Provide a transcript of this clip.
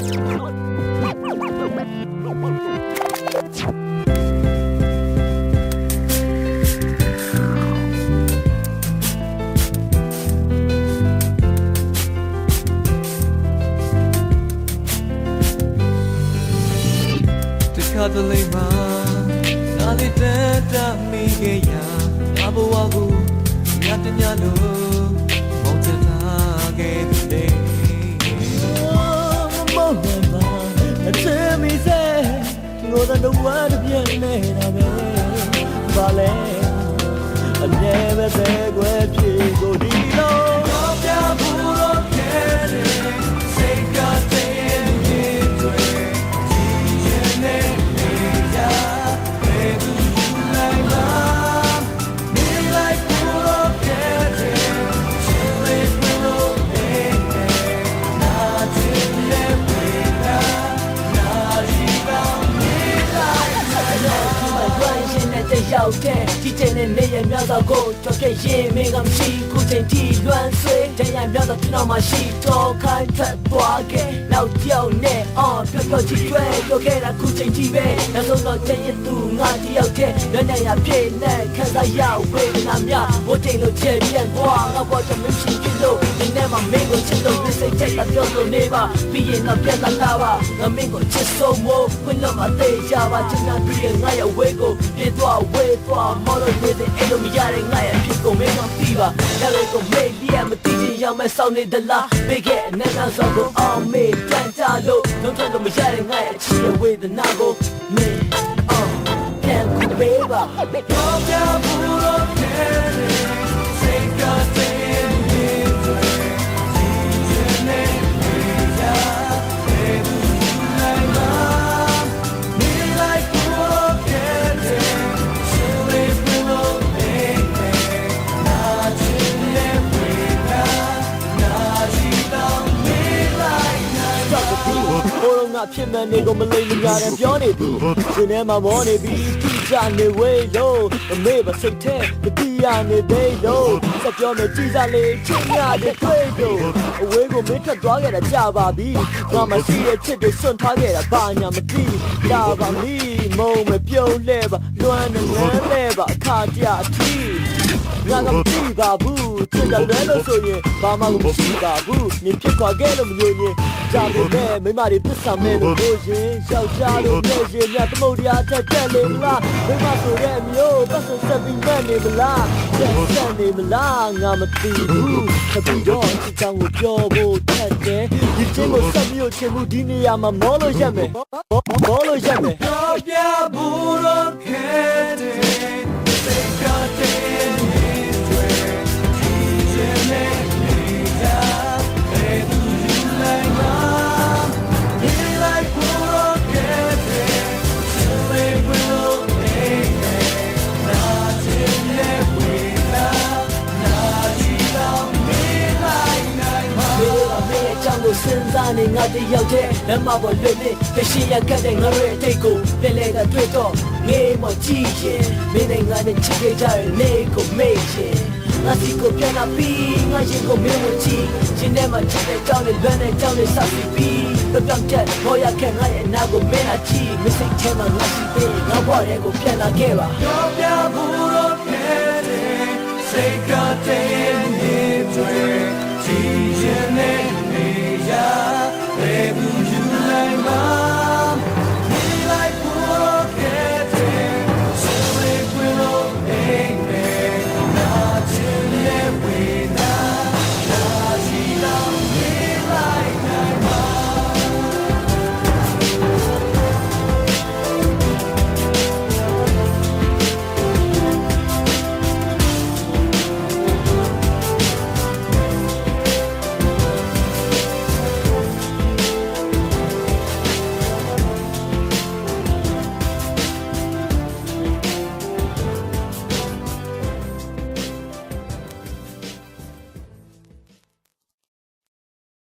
တခါတလေမှငါလေးတက်တမိခဲ့ရာငါဘဝကိုငါတ냐လို့ လဲအမြဲပဲပဲကွယ် ရှင်နဲ့တယောက်တည်းဒီတဲ့နဲ့နေရမြောက်တော့ကိုကြောက်ခဲ့ရင်မင်းကမရှိခုချိန်ထိလွမ်းဆွေးတဲ့ရမြောက်တော့ကျွန်တော်မှရှိတော့ခိုင်းထွက်သွားခဲ့နောက်ကြောက်နဲ့အော်ပြောပြောချစ်ကျွဲပြောခဲ့တာခုချိန်ထိပဲနောက်ဆုံးတော့တဲ့ရသူငါတယောက်တည်းလွမ်းနေရပြည့်နဲ့ခံစားရဝေဒနာများဘို့ချိန်လို့ချဲပြန်သွားငါဘောတော့မရှိဖြစ်လို့ဒီနေ့ မှမင်းကိုချစ်လို့စိတ်ချက်တာပြောလို့နေပါပြီးရင်တော့ပြန်လာလာပါငါမင်းကိုချစ်ဆုံးမို့ခွင့်လို့မသေးကြပါချင်တာပြီးရင်ငါရဲ့ဝေးကိုပြေးသွားဝေးသွားမော်လို့နေတဲ့အဲ့လိုမရတဲ့ငါရဲ့ဖြစ်ကုန်မင်းမပြီးပါလည်းလေကိုမေးပြမသိချင်ရောက်မဲ့စောင်းနေသလားဘေးကအနက်နာစောကိုအောင်မေးတန်ကြလို့လုံးထွက်လို့မရတဲ့ငါရဲ့ချစ်ရဲ့ဝေဒနာကိုမင်းအော်ပြန်ခု တော့ဒီဘိုးတော်ငါဖြစ်မှန်နေကိုမလိမ့်မညာနဲ့ပြောနေပြီရှင်ထဲမှာမောနေပြီတိကျနေဝေးလို့အမေပါစိတ်ထဲတတိယနေသေးလို့စပြောမယ်ကြည်စားလေးချင်းရတဲ့တွေ့လို့အဝေးကိုမင်းထွက်သွားခဲ့တာကြာပါပြီငါမရှိတဲ့ချစ်တွေစွန့်ထားခဲ့တာဘာညာမသိလာပါမီမုံမပြုံးလဲပါလွမ်းနေလဲပါအခါကြအထီး ငါကမကြည့်ပါဘူးချစ်တယ်လဲလို့ဆိုရင်ဘာမှမရှိပါဘူးနင်ဖြစ်ခွာခဲ့လို့မလို့ရင်ကြာပြီမဲ့မိမတွေပစ်ဆောင်မဲ့လို့လို့ရင်ယောက်ျားလို့နဲ့ရင်မြတ်သမုတ်တရားတက်တက်လေမလားမိမဆိုတဲ့မျိုးပတ်စဆက်ပြီးမဲ့နေမလားဆက်ဆက်နေမလားငါမသိဘူးတပီတော့ချစ်ချောင်းကိုပြောဖို့ထက်တယ်ဒီချင်းကိုဆက်ပြီးချင်မှုဒီနေရာမှာမောလို့ရက်မယ်မောလို့ရက်မယ်တော့ပြဘူးတော့ခဲ့တယ် နေငါတယောက်တည်းလမ်းမပေါ်လွတ်နေတရှိရကတဲ့ငါရဲ့အတိတ်ကိုလဲလဲကတွေ့တော့ငေးမကြည့်ရင်မင်းနဲ့ငါနဲ့ချစ်ခဲ့ကြတဲ့နေကိုမေ့ရင်ငါစီကိုပြန်လာပြီးငါရင်ကိုမင်းကိုချီရှင်ထဲမှာချစ်တဲ့ကြောင်းနဲ့လွမ်းတဲ့ကြောင်းနဲ့ဆက်ပြီးပြီးတော့ပြောင်းချက်ဘောရခဲ့ငါရဲ့အနာကိုမင်းလာချီမစိတ်ထဲမှာငါစီသေးငါဘဝရဲ့ကိုပြန်လာခဲ့ပါတော့ပြဘူးတော့ခဲ့တယ်စိတ်ကတည်းနေတွေကြည်ရင် Baby.